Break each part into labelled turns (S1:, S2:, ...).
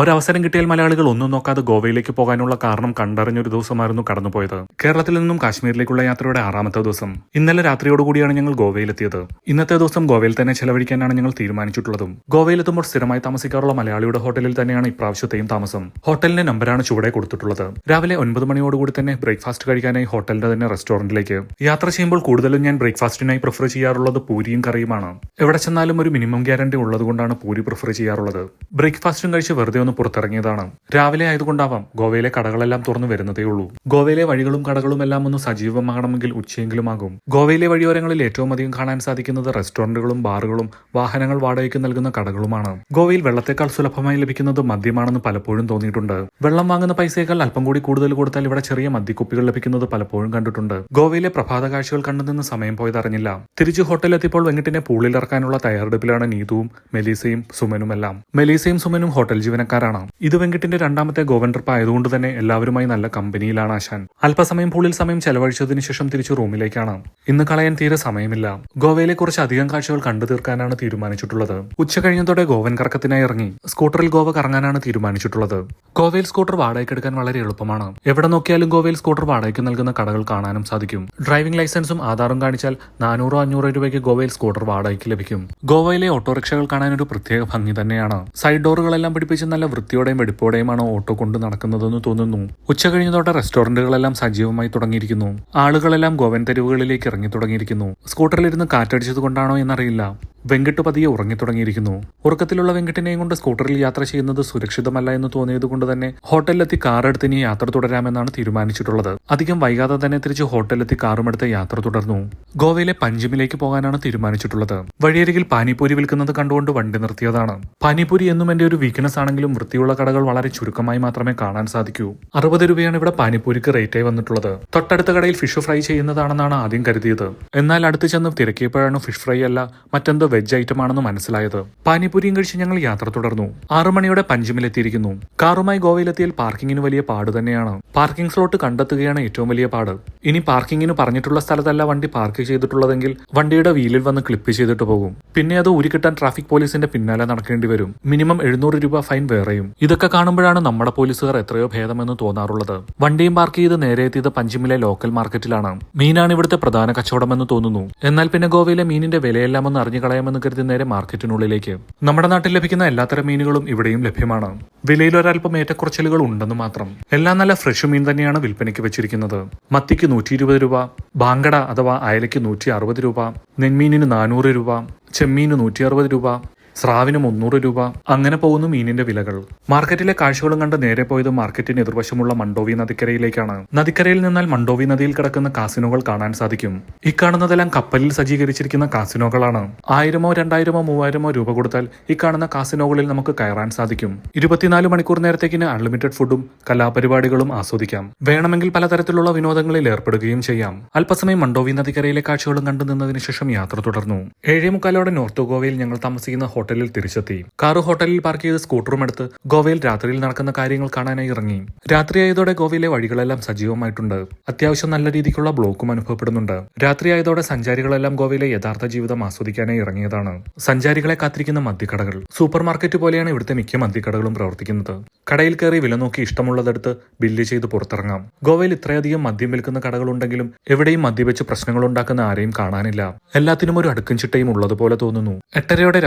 S1: ഒരവസരം കിട്ടിയാൽ മലയാളികൾ ഒന്നും നോക്കാതെ ഗോവയിലേക്ക് പോകാനുള്ള കാരണം കണ്ടറിഞ്ഞൊരു ദിവസമായിരുന്നു കടന്നുപോയത്. കേരളത്തിൽ നിന്നും കാശ്മീരിലേക്കുള്ള യാത്രയുടെ ആറാമത്തെ ദിവസം. ഇന്നലെ രാത്രിയോടുകൂടിയാണ് ഞങ്ങൾ ഗോവയിലെത്തിയത്. ഇന്നത്തെ ദിവസം ഗോവയിൽ തന്നെ ചെലവഴിക്കാനാണ് ഞങ്ങൾ തീരുമാനിച്ചിട്ടുള്ളതും. ഗോവയിലെത്തുമ്പോൾ സ്ഥിരമായി താമസിക്കാറുള്ള മലയാളിയുടെ ഹോട്ടലിൽ തന്നെയാണ് ഇപ്രാവശ്യത്തെയും താമസം. ഹോട്ടലിന്റെ നമ്പറാണ് ചുവടെ കൊടുത്തിട്ടുള്ളത്. രാവിലെ ഒൻപത് മണിയോടുകൂടി തന്നെ ബ്രേക്ക്ഫാസ്റ്റ് കഴിക്കാനായി ഹോട്ടലിന്റെ തന്നെ റെസ്റ്റോറന്റിലേക്ക്. യാത്ര ചെയ്യുമ്പോൾ കൂടുതലും ഞാൻ ബ്രേക്ക്ഫാസ്റ്റിനായി പ്രിഫർ ചെയ്യാറുള്ളത് പൂരിയും കറിയുമാണ്. എവിടെ ചെന്നാലും ഒരു മിനിമം ഗ്യാരണ്ടി ഉള്ളതുകൊണ്ടാണ് പൂരി പ്രിഫർ ചെയ്യാറുള്ളത്. ബ്രേക്ക്ഫാസ്റ്റും കഴിച്ച് വെറുതെ ഒന്ന് പുറത്തിറങ്ങിയതാണ്. രാവിലെ ആയതുകൊണ്ടാവാം ഗോവയിലെ കടകളെല്ലാം തുറന്നു വരുന്നതേ ഉള്ളൂ. ഗോവയിലെ വഴികളും കടകളും എല്ലാം ഒന്ന് സജീവമാകണമെങ്കിൽ ഉച്ചയെങ്കിലും ആകും ഗോവയിലെ വഴിയോരങ്ങളിൽ ഏറ്റവും അധികം കാണാൻ സാധിക്കുന്നത് റെസ്റ്റോറന്റുകളും ബാറുകളും വാഹനങ്ങൾ വാടകയ്ക്ക് നൽകുന്ന കടകളുമാണ്. ഗോവയിൽ വെള്ളത്തെക്കാൾ സുലഭമായി ലഭിക്കുന്നത് മദ്യമാണെന്ന് പലപ്പോഴും തോന്നിയിട്ടുണ്ട്. വെള്ളം വാങ്ങുന്ന പൈസയേക്കാൾ അല്പം കൂടി കൂടുതൽ കൊടുത്താൽ ഇവിടെ ചെറിയ മദ്യക്കുപ്പികൾ ലഭിക്കുന്നത് പലപ്പോഴും കണ്ടിട്ടുണ്ട്. ഗോവയിലെ പ്രഭാത കാഴ്ചകൾ കണ്ടുനിന്ന് സമയം പോയതറിഞ്ഞില്ല തിരിച്ചു ഹോട്ടലിലെത്തിയപ്പോൾ വെങ്കിട്ടിനെ പൂളിൽ ഇറക്കാനുള്ള തയ്യാറെടുപ്പിലാണ് നീതുവും മെലീസയും സുമനുമെല്ലാം. മെലീസയും സുമനും ഹോട്ടൽ ജീവനക്കാരാണ് ഇത് വെങ്കിട്ടിന്റെ രണ്ടാമത്തെ ഗോവൻ ട്രിപ്പ് ആയതുകൊണ്ട് തന്നെ എല്ലാവരുമായി നല്ല കമ്പനിയിലാണ് ആശാൻ. അല്പസമയം പൂളിൽ സമയം ചെലവഴിച്ചതിനു ശേഷം തിരിച്ചു റൂമിലേക്കാണ്. ഇന്ന് കളയാൻ തീരെ സമയമില്ല. ഗോവയിലെ കുറച്ച് അധികം കാഴ്ചകൾ കണ്ടു തീർക്കാനാണ് തീരുമാനിച്ചിട്ടുള്ളത്. ഉച്ച കഴിഞ്ഞതോടെ ഗോവൻ കറക്കത്തിനായി ഇറങ്ങി സ്കൂട്ടറിൽ ഗോവ കറങ്ങാനാണ് തീരുമാനിച്ചിട്ടുള്ളത്. ഗോവയിൽ സ്കൂട്ടർ വാടകയ്ക്ക് എടുക്കാൻ വളരെ എളുപ്പമാണ്. എവിടെ നോക്കിയാലും ഗോവയിൽ സ്കൂട്ടർ വാടകയ്ക്ക് നൽകുന്ന കടകൾ കാണാനും സാധിക്കും. ഡ്രൈവിംഗ് ലൈസൻസും ആധാറും കാണിച്ചാൽ നാനൂറോ അഞ്ഞൂറോ രൂപയ്ക്ക് ഗോവയിൽ സ്കൂട്ടർ വാടകയ്ക്ക് ലഭിക്കും. ഗോവയിലെ ഓട്ടോറിക്ഷകൾ കാണാൻ ഒരു പ്രത്യേക ഭംഗി തന്നെയാണ്. സൈഡ് ഡോറുകളെല്ലാം പിടിപ്പിച്ച് നല്ല വൃത്തിയോടെയും വെടിപ്പോടെയുമാണ് ഓട്ടോ കൊണ്ട് നടക്കുന്നതെന്ന് തോന്നുന്നു. ഉച്ച കഴിഞ്ഞതോടെ റെസ്റ്റോറന്റുകളെല്ലാം സജീവമായി തുടങ്ങിയിരിക്കുന്നു. ആളുകളെല്ലാം ഗോവൻ തെരുവുകളിലേക്ക് ഇറങ്ങി തുടങ്ങിയിരിക്കുന്നു. സ്കൂട്ടറിലിരുന്ന് കാറ്റടിച്ചത് കൊണ്ടാണോ എന്നറിയില്ല. വെങ്കിട്ട് പതിയെ ഉറങ്ങിത്തുടങ്ങിയിരിക്കുന്നു. ഉറക്കത്തിലുള്ള വെങ്കിട്ടിനെയും കൊണ്ട് സ്കൂട്ടറിൽ യാത്ര ചെയ്യുന്നത് സുരക്ഷിതമല്ല എന്ന് തോന്നിയതുകൊണ്ട് തന്നെ ഹോട്ടലിലെത്തി കാർ എടുത്ത് ഇനി യാത്ര തുടരാമെന്നാണ് തീരുമാനിച്ചിട്ടുള്ളത്. അധികം വൈകാതെ തന്നെ തിരിച്ച് ഹോട്ടലിലെത്തി കാറുമെടുത്ത് യാത്ര തുടർന്നു. ഗോവയിലെ പഞ്ചിമിലേക്ക് പോകാനാണ് തീരുമാനിച്ചിട്ടുള്ളത്. വഴിയരികിൽ പാനിപൂരി വിൽക്കുന്നത് കണ്ടുകൊണ്ട് വണ്ടി നിർത്തിയതാണ്. പാനിപൂരി എന്നും എന്റെ ഒരു വീക്ക്നെസ് ആണെങ്കിലും വൃത്തിയുള്ള കടകൾ വളരെ ചുരുക്കമായി മാത്രമേ കാണാൻ സാധിക്കൂ. അറുപത് രൂപയാണ് ഇവിടെ പാനിപ്പൂരിക്ക് റേറ്റായി വന്നിട്ടുള്ളത്. തൊട്ടടുത്ത കടയിൽ ഫിഷ് ഫ്രൈ ചെയ്യുന്നതാണെന്നാണ് ആദ്യം കരുതിയത്. എന്നാൽ അടുത്ത് ചെന്ന് തിരക്കിയപ്പോഴാണ് ഫിഷ് ഫ്രൈ അല്ല മറ്റെന്തോ വെജ് ഐറ്റം ആണെന്ന് മനസ്സിലായത്. പാനിപ്പൂരിയും കഴിച്ച് ഞങ്ങൾ യാത്ര തുടർന്നു. ആറു മണിയോടെ പഞ്ചിമിലെത്തിയിരിക്കുന്നു. കാറുമായി ഗോവയിലെത്തിയാൽ പാർക്കിങ്ങിന് വലിയ പാട് തന്നെയാണ്. പാർക്കിംഗ് സ്ലോട്ട് കണ്ടെത്തുകയാണ് ഏറ്റവും വലിയ പാട്. ഇനി പാർക്കിങ്ങിന് പറഞ്ഞിട്ടുള്ള സ്ഥലത്തല്ല വണ്ടി പാർക്ക് ചെയ്തിട്ടുള്ളതെങ്കിൽ വണ്ടിയുടെ വീലിൽ വന്ന് ക്ലിപ്പ് ചെയ്തിട്ട് പോകും. പിന്നെ അത് ഉരുക്കിട്ടാൻ ട്രാഫിക് പോലീസിന്റെ പിന്നാലെ നടക്കേണ്ടി വരും. മിനിമം എഴുന്നൂറ് രൂപ ഫൈൻ വേറെയും. ഇതൊക്കെ കാണുമ്പോഴാണ് നമ്മുടെ പോലീസുകാർ എത്രയോ ഭേദമെന്ന് തോന്നാറുള്ളത്. വണ്ടിയും പാർക്ക് ചെയ്ത് നേരെ എത്തിയത് പഞ്ചിമിലെ ലോക്കൽ മാർക്കറ്റിലാണ്. മീനാണ് ഇവിടുത്തെ പ്രധാന കച്ചവടമെന്ന് തോന്നുന്നു. എന്നാൽ പിന്നെ ഗോവയിലെ മീനിന്റെ വിലയെല്ലാം ഒന്ന് അറിഞ്ഞു കളയാമെന്ന് കരുതി നേരെ മാർക്കറ്റിനുള്ളിലേക്ക്. നമ്മുടെ നാട്ടിൽ ലഭിക്കുന്ന എല്ലാത്തരം മീനുകളും ഇവിടെയും ലഭ്യമാണ്. വിലയിൽ ഒരല്പം ഏറ്റക്കുറച്ചിലുകൾ ഉണ്ടെന്ന് മാത്രം. എല്ലാം നല്ല ഫ്രഷ് മീൻ തന്നെയാണ് വിൽപ്പനയ്ക്ക് വെച്ചിരിക്കുന്നത്. മത്തിക്ക് നൂറ്റി ഇരുപത് രൂപ ബാങ്കട അഥവാ അയലയ്ക്ക് നൂറ്റി അറുപത് രൂപ നെന്മീനിന് നാനൂറ് രൂപ ചെമ്മീന് നൂറ്റി അറുപത് രൂപ സ്രാവിന് മുന്നൂറ് രൂപ. അങ്ങനെ പോകുന്നു മീനിന്റെ വിലകൾ. മാർക്കറ്റിലെ കാഴ്ചകളും കണ്ട് നേരെ പോയത് മാർക്കറ്റിന് എതിർവശമുള്ള മണ്ടോവി നദിക്കരയിലേക്കാണ്. നദിക്കരയിൽ നിന്നാൽ മണ്ടോവി നദിയിൽ കിടക്കുന്ന കാസിനോകൾ കാണാൻ സാധിക്കും. ഇക്കാണുന്നതെല്ലാം കപ്പലിൽ സജ്ജീകരിച്ചിരിക്കുന്ന കാസിനോകളാണ്. ആയിരമോ രണ്ടായിരമോ മൂവായിരമോ രൂപ കൊടുത്താൽ ഇക്കാണുന്ന കാസിനോകളിൽ നമുക്ക് കയറാൻ സാധിക്കും. ഇരുപത്തിനാല് മണിക്കൂർ നേരത്തേക്കിന് അൺലിമിറ്റഡ് ഫുഡും കലാപരിപാടികളും ആസ്വദിക്കാം. വേണമെങ്കിൽ പലതരത്തിലുള്ള വിനോദങ്ങളിൽ ഏർപ്പെടുകയും ചെയ്യാം. അല്പസമയം മണ്ടോവി നദിക്കരയിലെ കാഴ്ചകളും കണ്ടു നിന്നതിന് ശേഷം യാത്ര തുടർന്നു. ഏഴേ മുക്കാലോടെ നോർത്ത് ഗോവയിൽ ഞങ്ങൾ താമസിക്കുന്ന ഹോട്ടലിൽ തിരിച്ചെത്തി. കാറ് ഹോട്ടലിൽ പാർക്ക് ചെയ്ത് സ്കൂട്ടറും എടുത്ത് ഗോവയിൽ രാത്രിയിൽ നടക്കുന്ന കാര്യങ്ങൾ കാണാനായി ഇറങ്ങി. രാത്രിയായതോടെ ഗോവയിലെ വഴികളെല്ലാം സജീവമായിട്ടുണ്ട്. അത്യാവശ്യം നല്ല രീതിക്കുള്ള ബ്ലോക്കും അനുഭവപ്പെടുന്നുണ്ട്. രാത്രിയായതോടെ സഞ്ചാരികളെല്ലാം ഗോവയിലെ യഥാർത്ഥ ജീവിതം ആസ്വദിക്കാനായി ഇറങ്ങിയതാണ്. സഞ്ചാരികളെ കാത്തിരിക്കുന്ന മദ്യക്കടകൾ. സൂപ്പർ മാർക്കറ്റ് പോലെയാണ് ഇവിടുത്തെ മിക്ക മദ്യക്കടകളും പ്രവർത്തിക്കുന്നത്. കടയിൽ കയറി വില നോക്കി ഇഷ്ടമുള്ളതെടുത്ത് ബില്ല് ചെയ്ത് പുറത്തിറങ്ങാം. ഗോവയിൽ ഇത്രയധികം മദ്യം വിൽക്കുന്ന കടകളുണ്ടെങ്കിലും എവിടെയും മദ്യവെച്ച് പ്രശ്നങ്ങൾ ഉണ്ടാക്കുന്ന ആരെയും കാണാനില്ല. എല്ലാത്തിനും ഒരു അടുക്കും ചിട്ടയും ഉള്ളതുപോലെ തോന്നുന്നു. എട്ടരയോടെ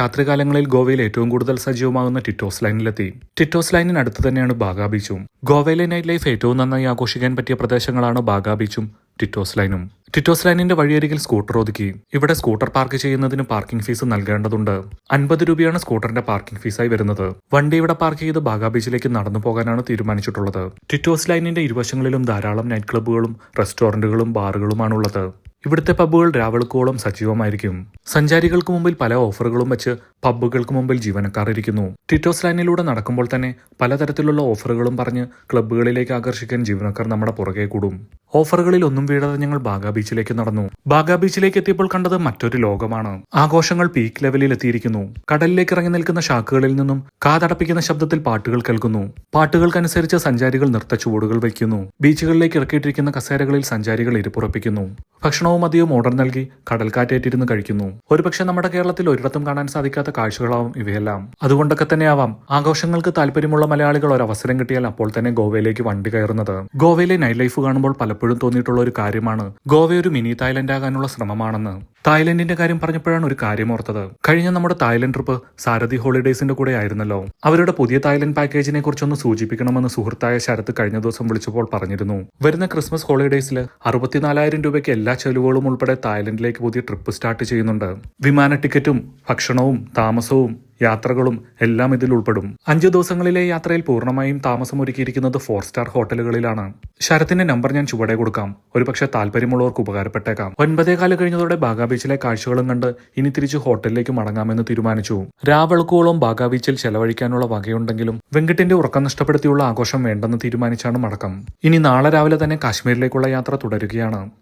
S1: രാത്രികാലങ്ങളിൽ ഗോവയിൽ ഏറ്റവും കൂടുതൽ സജീവമാകുന്ന ടിറ്റോസ് ലൈനിലെത്തി. ടിറ്റോസ് ലൈനിനടുത്ത് തന്നെയാണ് ബാഗാ ബീച്ചും. ഗോവയിലെ നൈറ്റ് ലൈഫ് ഏറ്റവും നന്നായി ആഘോഷിക്കാൻ പറ്റിയ പ്രദേശങ്ങളാണ് ബാഗാ ബീച്ചും. ടിറ്റോസ് ലൈനും ടിറ്റോസ് ലൈനിന്റെ വഴിയരികിൽ സ്കൂട്ടർ ഒതുക്കി. ഇവിടെ സ്കൂട്ടർ പാർക്ക് ചെയ്യുന്നതിന് പാർക്കിംഗ് ഫീസ് നൽകേണ്ടതുണ്ട്. അൻപത് രൂപയാണ് സ്കൂട്ടറിന്റെ പാർക്കിംഗ് ഫീസായി വരുന്നത്. വണ്ടി ഇവിടെ പാർക്ക് ചെയ്ത് ബാഗാ ബീച്ചിലേക്ക് നടന്നു പോകാനാണ് തീരുമാനിച്ചിട്ടുള്ളത്. ടിറ്റോസ് ലൈനിന്റെ ഇരുവശങ്ങളിലും ധാരാളം നൈറ്റ് ക്ലബ്ബുകളും റെസ്റ്റോറന്റുകളും ബാറുകളുമാണുള്ളത്. ഇവിടുത്തെ പബ്ബുകൾ രാവിളക്കോളം സജീവമായിരിക്കും. സഞ്ചാരികൾക്ക് മുമ്പിൽ പല ഓഫറുകളും വെച്ച് പബ്ബുകൾക്ക് മുമ്പിൽ ജീവനക്കാർ ഇരിക്കുന്നു. ടിറ്റോസ് ലൈനിലൂടെ നടക്കുമ്പോൾ തന്നെ പലതരത്തിലുള്ള ഓഫറുകളും പറഞ്ഞ് ക്ലബ്ബുകളിലേക്ക് ആകർഷിക്കാൻ ജീവനക്കാർ നമ്മുടെ പുറകെ കൂടും. ഓഫറുകളിൽ ഒന്നും വീഴാതെ ഞങ്ങൾ ബാഗാ ബീച്ചിലേക്ക് നടന്നു. ബാഗാ ബീച്ചിലേക്ക് എത്തിയപ്പോൾ കണ്ടത് മറ്റൊരു ലോകമാണ്. ആഘോഷങ്ങൾ പീക്ക് ലെവലിൽ എത്തിയിരിക്കുന്നു. കടലിലേക്ക് ഇറങ്ങി നിൽക്കുന്ന ഷാക്കുകളിൽ നിന്നും കാതടപ്പിക്കുന്ന ശബ്ദത്തിൽ പാട്ടുകൾ കേൾക്കുന്നു. പാട്ടുകൾക്കനുസരിച്ച് സഞ്ചാരികൾ നൃത്ത ചുവടുകൾ വയ്ക്കുന്നു. ബീച്ചുകളിലേക്ക് ഇറക്കിയിട്ടിരിക്കുന്ന കസേരകളിൽ സഞ്ചാരികൾ ഇരിപ്പുറപ്പിക്കുന്നു ഭക്ഷണവും മതിയും ഓർഡർ നൽകി കടൽക്കാറ്റേറ്റിരുന്ന് കഴിക്കുന്നു. ഒരുപക്ഷെ നമ്മുടെ കേരളത്തിൽ ഒരിടത്തും കാണാൻ സാധിക്കാത്ത കാഴ്ചകളാവും ഇവയെല്ലാം. അതുകൊണ്ടൊക്കെ തന്നെയാവാം ആഘോഷങ്ങൾക്ക് താല്പര്യമുള്ള മലയാളികൾ ഒരവസരം കിട്ടിയാൽ അപ്പോൾ തന്നെ ഗോവയിലേക്ക് വണ്ടി കയറുന്നത്. ഗോവയിലെ നൈറ്റ് ലൈഫ് കാണുമ്പോൾ പലപ്പോഴും തോന്നിയിട്ടുള്ള ഒരു കാര്യമാണ് ഗോവ ഒരു മിനി തായ്ലൻഡ് ആകാനുള്ള ശ്രമമാണെന്ന്. തായ്ലൻഡിന്റെ കാര്യം പറഞ്ഞപ്പോഴാണ് ഒരു കാര്യം ഓർത്തത്. കഴിഞ്ഞ നമ്മുടെ തായ്ലൻഡ് ട്രിപ്പ് സാരഥി ഹോളിഡേയ്സിന്റെ കൂടെ ആയിരുന്നല്ലോ. അവരുടെ പുതിയ തായ്ലൻഡ് പാക്കേജിനെ കുറിച്ചൊന്ന് സൂചിപ്പിക്കണമെന്ന് സുഹൃത്തായ ശരത്ത് കഴിഞ്ഞ ദിവസം വിളിച്ചപ്പോൾ പറഞ്ഞിരുന്നു. വരുന്ന ക്രിസ്മസ് ഹോളിഡേയ്സിൽ അറുപത്തിനാലായിരം രൂപയ്ക്ക് എല്ലാ ചെലവുകളും ഉൾപ്പെടെ തായ്ലൻഡിലേക്ക് പുതിയ ട്രിപ്പ് സ്റ്റാർട്ട് ചെയ്യുന്നുണ്ട്. വിമാന ടിക്കറ്റും ഭക്ഷണവും താമസവും യാത്രകളും എല്ലാം ഇതിൽ ഉൾപ്പെടും. അഞ്ചു ദിവസങ്ങളിലെ യാത്രയിൽ പൂർണമായും താമസം ഒരുക്കിയിരിക്കുന്നത് ഫോർ സ്റ്റാർ ഹോട്ടലുകളിലാണ്. ശരത്തിന്റെ നമ്പർ ഞാൻ ചുവടെ കൊടുക്കാം. ഒരുപക്ഷെ താല്പര്യമുള്ളവർക്ക് ഉപകാരപ്പെട്ടേക്കാം. ഒൻപതേകാൽ കഴിഞ്ഞതോടെ ബാഗാ ബീച്ചിലെ കാഴ്ചകളും കണ്ട് ഇനി തിരിച്ച് ഹോട്ടലിലേക്ക് മടങ്ങാമെന്ന് തീരുമാനിച്ചു. രാവെളുക്കോളം ബാഗാ ബീച്ചിൽ ചെലവഴിക്കാനുള്ള വകയുണ്ടെങ്കിലും വെങ്കിട്ടിന്റെ ഉറക്കം നഷ്ടപ്പെടുത്തിയുള്ള ആഘോഷം വേണ്ടെന്ന് തീരുമാനിച്ചാണ് മടക്കം. ഇനി നാളെ രാവിലെ തന്നെ കാശ്മീരിലേക്കുള്ള യാത്ര തുടരുകയാണ്.